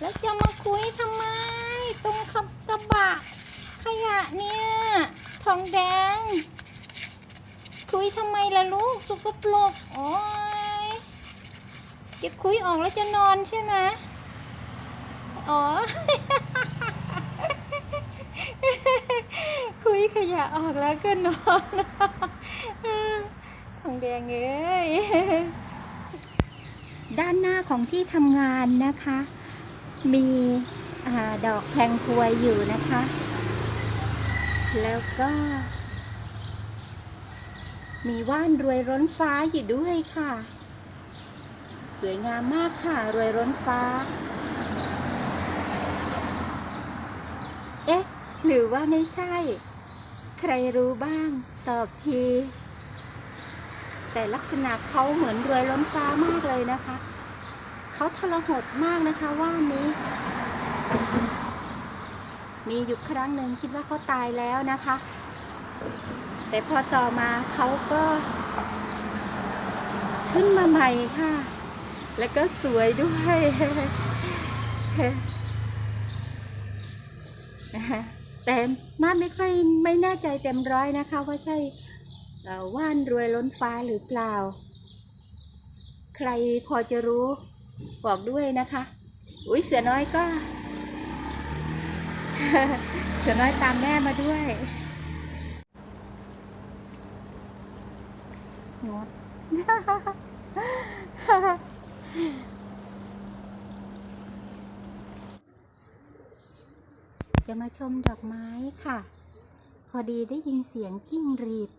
แล้วจะมาคุยทำไม ตรงขับกระบะ ขยะเนี่ย ทองแดง คุยทำไมล่ะลูกสุกปรกโอ้ยจะคุยออกแล้วจะนอนใช่ไหมอ๋อ คุยขยะออกแล้วก็นอนทองแดงเอ้ยด้านหน้าของที่ทำงานนะคะ มีอดอกแพงพวยอยู่นะคะ แล้วก็ มีว่านรวยร้นฟ้าอยู่ด้วยค่ะ สวยงามมากค่ะ รวยร้นฟ้า เอ๊ะ หรือว่าไม่ใช่ ใครรู้บ้าง ตอบที แต่ลักษณะเขาเหมือนรวยล้นฟ้ามากเลยนะคะ เขาทรหดมากนะคะว่านนี้ มีอยู่ครั้งหนึ่งคิดว่าเขาตายแล้วนะคะ แต่พอต่อมาเขาก็ ขึ้นมาใหม่ค่ะ แล้วก็สวยด้วยแต่มาไม่ค่อยไม่แน่ใจเต็มร้อยนะคะว่าใช่ว่านรวยล้นฟ้าหรือเปล่า ใครพอจะรู้ บอกด้วยนะคะ อุ้ยเสือน้อยก็ เสือน้อยตามแม่มาด้วยงดจะมาชมดอกไม้ค่ะ พอดีได้ยินเสียงจิ้งรีด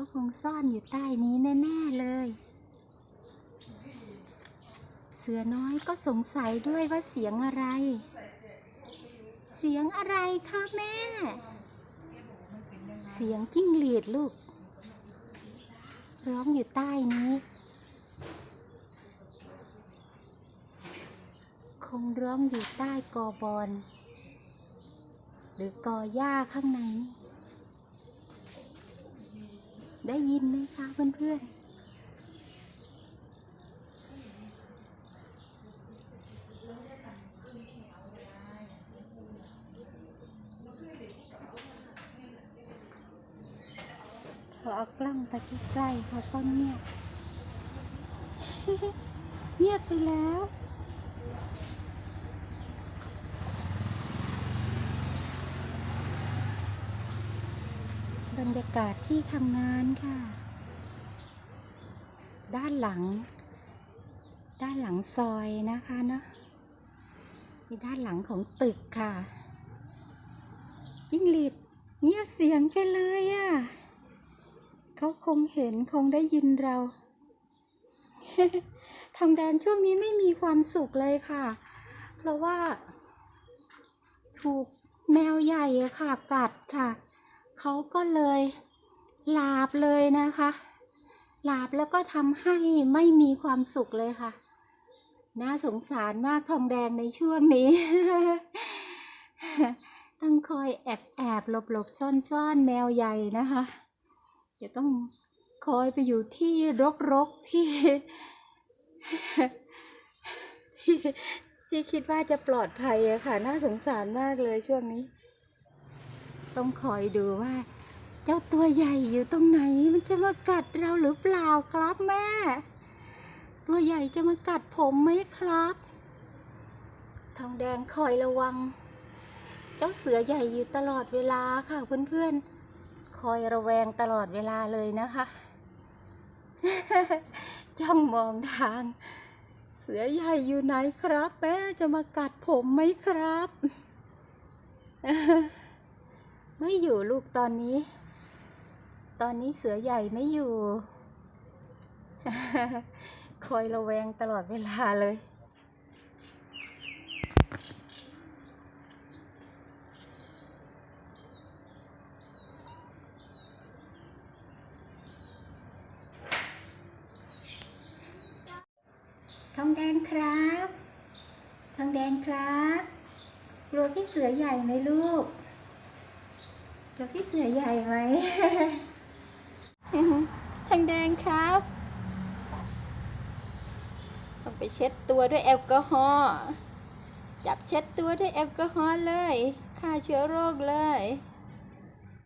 เขาคงซ่อนอยู่ใต้นี้แน่ๆเลย เสือน้อยก็สงสัยด้วยว่าเสียงอะไร เสียงอะไรคะแม่ เสียงจิ้งหรีดลูก ร้องอยู่ใต้นี้ คงร้องอยู่ใต้กอบอน หรือกอหญ้าข้างใน ได้ยินไหมคะเพื่อนๆพอเอากล้องไปใกล้ๆเขาก็เงียบเงียบไปแล้ว บรรยากาศที่ทำงานค่ะ ด้านหลัง ด้านหลังซอยนะคะเนาะมีด้านหลังของตึกค่ะจิ้งหรีดเงียบเสียงไปเลยอะ่ะเขาคงเห็นคงได้ยินเรา ทองแดงช่วงนี้ไม่มีความสุขเลยค่ะ เพราะว่า ถูกแมวใหญ่ค่ะ กัดค่ะ เขาก็เลยหลาบเลยนะคะ หลาบแล้วก็ทำให้ไม่มีความสุขเลยค่ะ น่าสงสารมากทองแดงในช่วงนี้ ต้องคอยแอบแอบหลบหลบซ่อนซ่อนแมวใหญ่นะคะจะต้องคอยไปอยู่ที่รกรกๆที่ที่ที่คิดว่าจะปลอดภัยอะค่ะ น่าสงสารมากเลยช่วงนี้ ต้องคอยดูว่า เจ้าตัวใหญ่อยู่ตรงไหน มันจะมากัดเราหรือเปล่าครับแม่ ตัวใหญ่จะมากัดผมไหมครับ ทองแดงคอยระวัง เจ้าเสือใหญ่อยู่ตลอดเวลาค่ะเพื่อนๆ คอยระแวงตลอดเวลาเลยนะคะจ้องมองทาง เสือใหญ่อยู่ไหนครับแม่จะมากัดผมไหมครับ ไม่อยู่ลูกตอนนี้ ตอนนี้เสือใหญ่ไม่อยู่ คอยระแวงตลอดเวลาเลย ทองแดงครับ ทองแดงครับ กลัวพี่เสือใหญ่ไหมลูก กลัวพี่เสือใหญ่ไหม ทางแดงครับ ต้องไปเช็ดตัวด้วยแอลกอฮอล์ จับเช็ดตัวด้วยแอลกอฮอล์เลย ฆ่าเชื้อโรคเลย